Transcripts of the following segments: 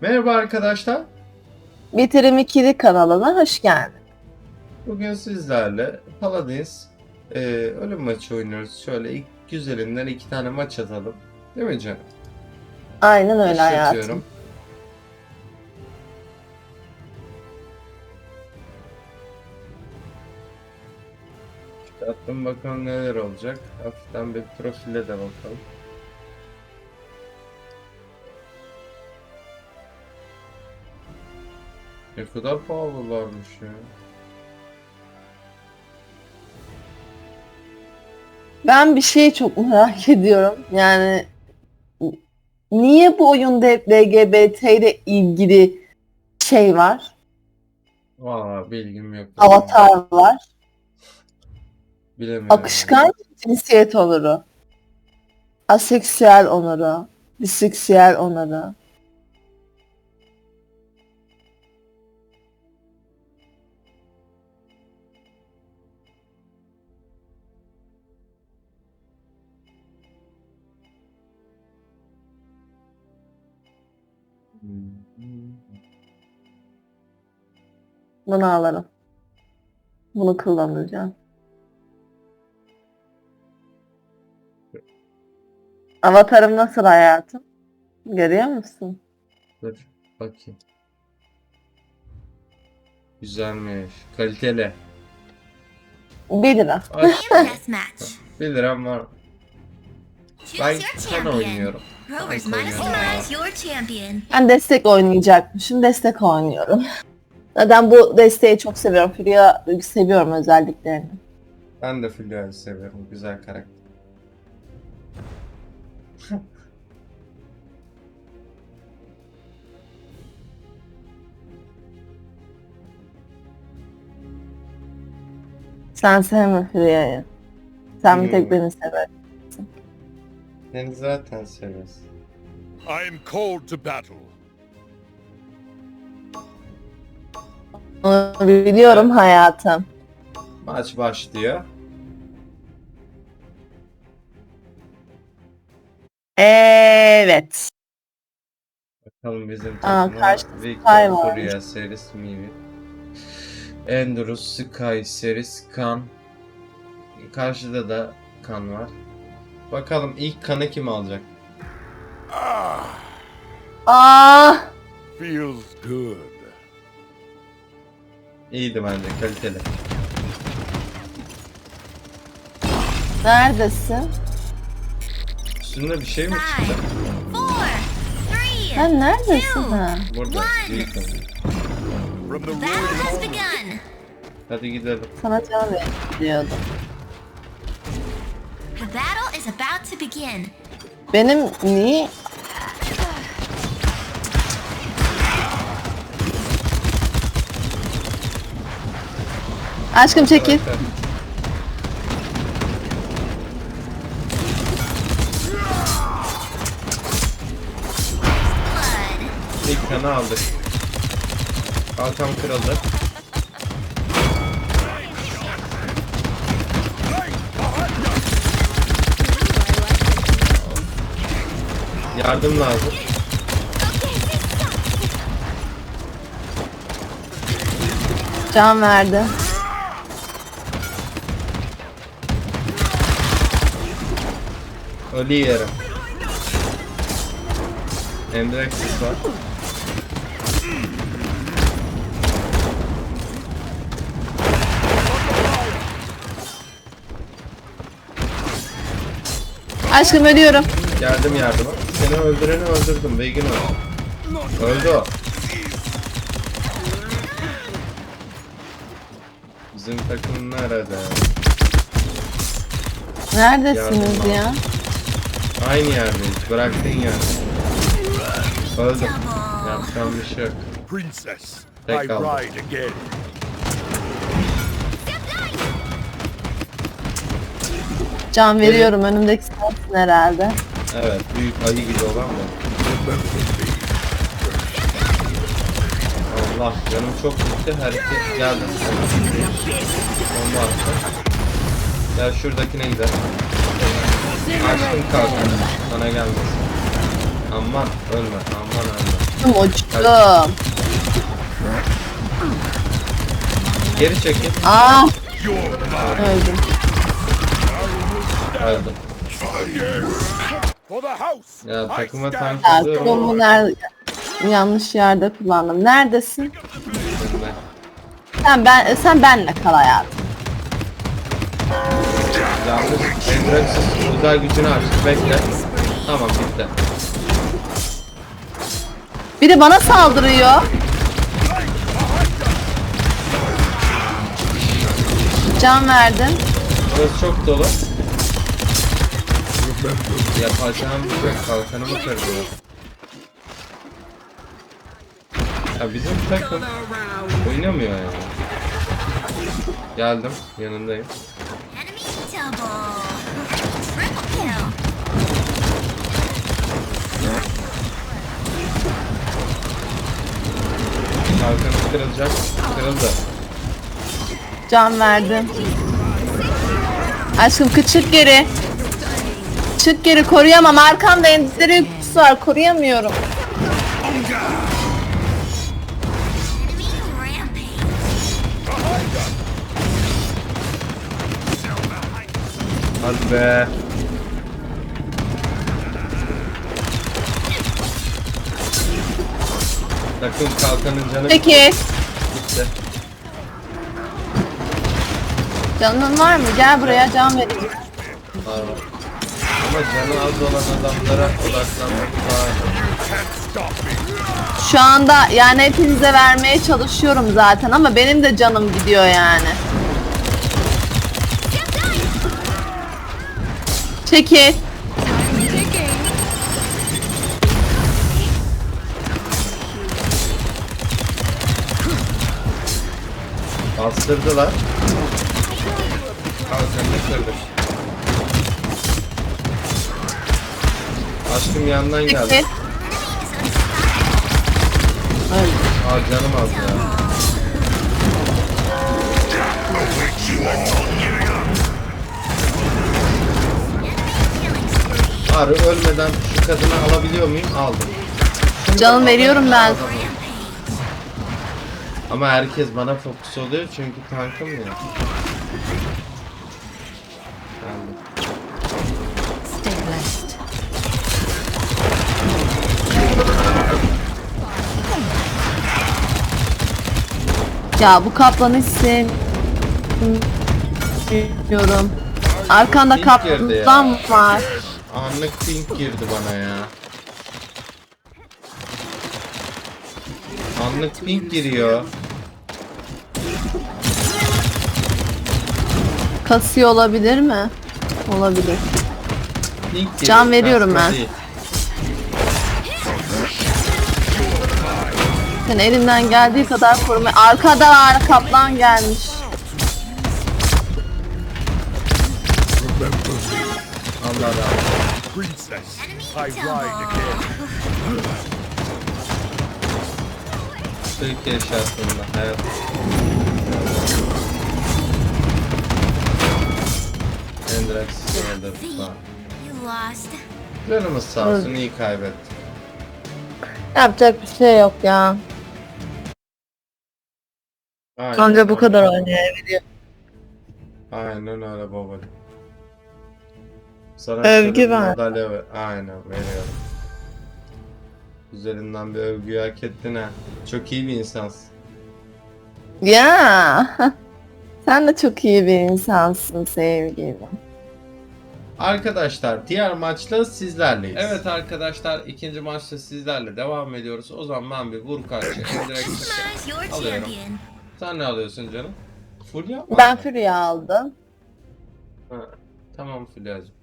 Merhaba arkadaşlar. Bitirim 2'li kanalına hoş geldin. Bugün sizlerle Paladins e, ölüm maçı oynuyoruz. Şöyle ilk güzelinden iki tane maç atalım. Değil mi canım? Aynen öyle hayatım. Attım bakalım neler olacak. Hafiften bir profile de bakalım. Ne kadar pahalılarmış ya. Ben bir şeyi çok merak ediyorum. Yani niye bu oyunda hep LGBT ile ilgili şey var? Valla bilgim yok. Avatar var. Bilemiyorum. Akışkan cinsiyet onuru. Aseksüel onuru. Biseksüel onuru. Bunu alırım. Bunu kullanacağım. Avatarım nasıl hayatım? Görüyor musun? Dur bakayım. Güzelmiş. Kaliteli. 1 lira. Deathmatch. 1 liram var. Ben Choose your kan champion. oynuyorum. Rovers Ben minus oynuyorum. minus your champion. Ben destek oynayacakmışım. Destek oynuyorum. Zaten bu desteği çok seviyorum. Furia seviyorum özelliklerini. Ben de Filial'i seviyorum. Güzel karakter. Sen sevme Furia'yı. Sen bir tek Hmm. beni sever. Seni zaten seviyoruz. I am called to battle. Onu biliyorum hayatım. Maç başlıyor. Evet. Bakalım bizim Aa, takıma. karşıda Sky Victor varmış. Furia serisi Mivi. Endurus, Sky serisi Kan. Karşıda da Kan var. Bakalım ilk kanı kim alacak? Ah, Aa, feels good. İyiydi bence kaliteli. neredesin? Üstünde bir şey mi çıktı? Sen neredesin ha? Burada. Home, begun. Hadi gidelim. Sana can veriyordum. The battle is about to begin. Benim niye? Aşkım çekil. İlk kanı aldık. Kalkan kırıldı. Yardım lazım. Can verdi. Ölü yerim. Endrexis var. Aşkım ölüyorum. Geldim yardıma. Seni öldüreni öldürdüm. Vegan öldü. Öldü o. Bizim takım nerede? Neredesiniz Yardım ya? Aynı yerdeyiz. Bıraktığın yerde. Öldüm. Yapacağım bir şey yok. princess. Ride again. Can veriyorum. Önümdeki sensin herhalde. Evet. Büyük ayı gibi olan mı? Allah canım çok gitti. Hareket geldi. Bomba attı. Ya şuradakine gider. Açtım kalkanı. Sana gelmesin. Aman ölme. Aman ölme. Uçtum. Geri çekil. Aa öldüm. Öldüm. Ya takıma tank Ya alıyorum kolumu ama nerede? Yanlış yerde kullandım. Neredesin? Sen ben sen benle kal hayatım. Yanlış. Endraxis uzay gücünü açtı. Bekle. Tamam bitti. Biri bana saldırıyor. Can verdim. Burası çok dolu. Yapacağım bir şey. Kalkanımı kırdı. Ya bizim takım oynamıyor ya. Geldim. Yanındayım. Kalkanım kırılacak. Kırıldı. Can verdim. Aşkım kı- çık geri. Çık geri koruyamam. Arkamda kutusu var. Koruyamıyorum. Be. Takım kalkanın canı Peki. gitti. Canın var mı? Gel buraya can vereceğim. Var var. Ama canı az olan adamlara odaklanmak daha iyi. Şu anda yani hepinize vermeye çalışıyorum zaten ama benim de canım gidiyor yani. Çekil. Bastırdılar. Kalkanını kırdık. Aşkım yandan geldi. Çekil. Öyle. Aa canım az ya. Arı ölmeden şu kadını alabiliyor muyum? Aldım. Canım veriyorum ben. Ama herkes bana fokus oluyor çünkü tankım ya. Ya bu kaplanı. Arkanda Pink girdi ya. kaplan var. Anlık pink girdi bana ya. Anlık pink giriyor. Kasıyor olabilir mi? Olabilir. Pink giriyor. Can veriyorum ben. değil. Sen elimden geldiği kadar koruma. Arkada var kaplan gelmiş. Allah razı olsun. Princess. I Enemy ride double. again. Türkiye şartlarında hayat. Endrax. You lost. Canımız sağ olsun iyi kaybetti. Yapacak bir şey yok ya. Aynen Anca bu kadar oynayabiliyor. Aynen öyle babacığım. Sana Övgü şöyle bir ver. madalya ver. Aynen veriyorum. Üzerinden bir övgüyü hak ettin ha. Çok iyi bir insansın. Ya. Sen de çok iyi bir insansın sevgilim. Arkadaşlar diğer maçta sizlerleyiz. Evet arkadaşlar ikinci maçta sizlerle devam ediyoruz. O zaman ben bir vur your Alıyorum. champion. Sen ne alıyorsun canım? Fulya mı? Ben Fury aldım. Ha, Tamam Fulya'cığım.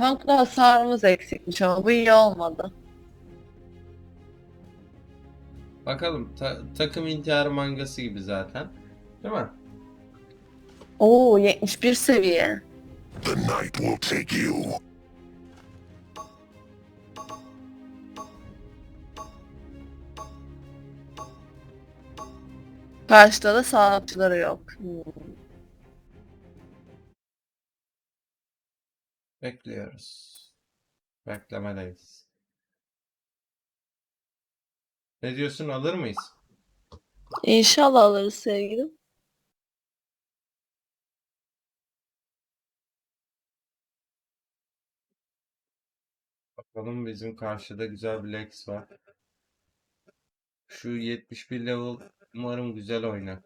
Tankla hasarımız eksikmiş ama bu iyi olmadı. Bakalım ta- takım intiharı mangası gibi zaten. Değil mi? Oo 71 seviye. The night will take you. Karşıda da sağlıkçıları yok. Hmm. Bekliyoruz. Beklemedeyiz. Ne diyorsun alır mıyız? İnşallah alırız sevgilim. Bakalım bizim karşıda güzel bir Lex var. Şu 71 level umarım güzel oynar.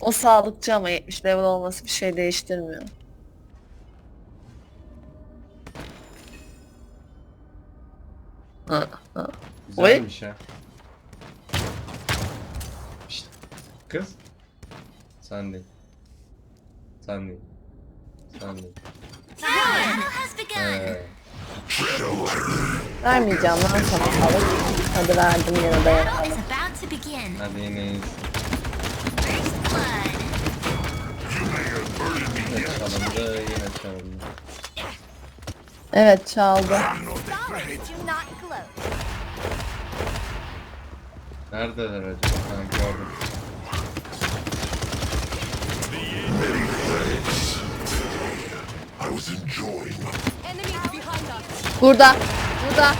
O sağlıkçı ama 70 level olması bir şey değiştirmiyor. Güzelmiş ha. Şşt, Kız. Sen değil. Sen değil. Sen değil. Ee, Vermeyeceğim lan sana sağlık. Hadi verdim yine to begin. hadi yine iyiyiz. Yine çalındı, yine çalındı. Evet çaldı. Neredeler acaba? Ha gördüm. Burada. Burada.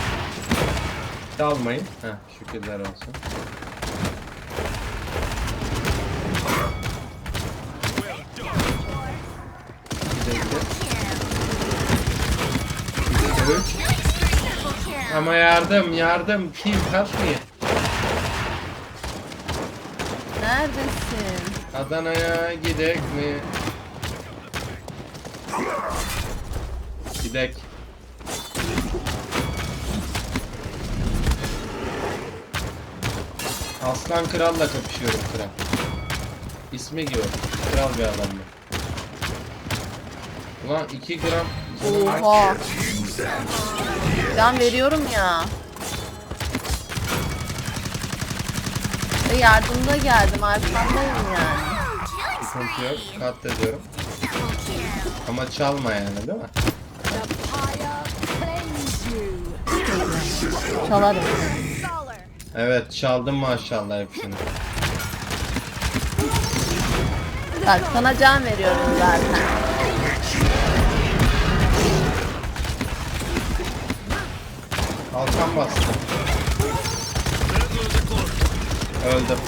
Çalmayın. Heh, şükürler olsun. Güzel güzel. Ama yardım, yardım. Kim kaçmayın. Neredesin? Adana'ya gidek mi? Gidek. Aslan Kral'la kapışıyorum kral. İsmi gibi. Kral bir adam bu. Ulan 2 gram. Oha. Can veriyorum ya. Ve yardımda geldim arkandayım yani. Sıkıntı yok. Katlediyorum. Ama çalma yani değil mi? Çalarım. Evet çaldım maşallah hepsini. Bak sana can veriyorum zaten. Kalkan bastı. Öldüm.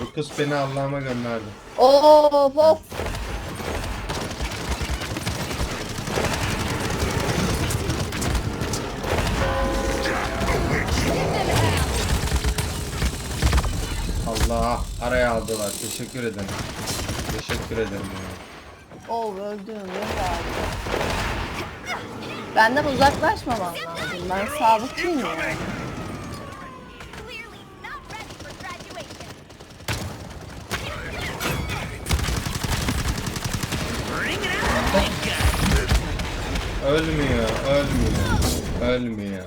Bu kız beni Allah'ıma gönderdi. Oo hop. Araya aldılar. Teşekkür ederim. Teşekkür ederim. Oo öldüm. Yok abi. Benden uzaklaşmaman lazım. Ben sağlıklıyım yani. Ölmüyor, ölmüyor, ölmüyor.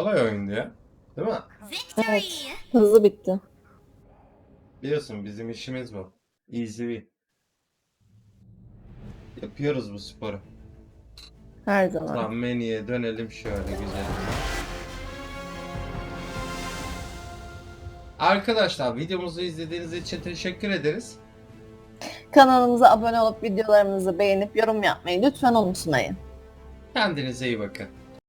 Kolay oyundu ya. Değil mi? Evet. Hızlı bitti. Biliyorsun bizim işimiz bu. Easy win. Yapıyoruz bu sporu. Her zaman. Tamam menüye dönelim şöyle güzelim. Arkadaşlar videomuzu izlediğiniz için teşekkür ederiz. Kanalımıza abone olup videolarımızı beğenip yorum yapmayı lütfen unutmayın. Kendinize iyi bakın.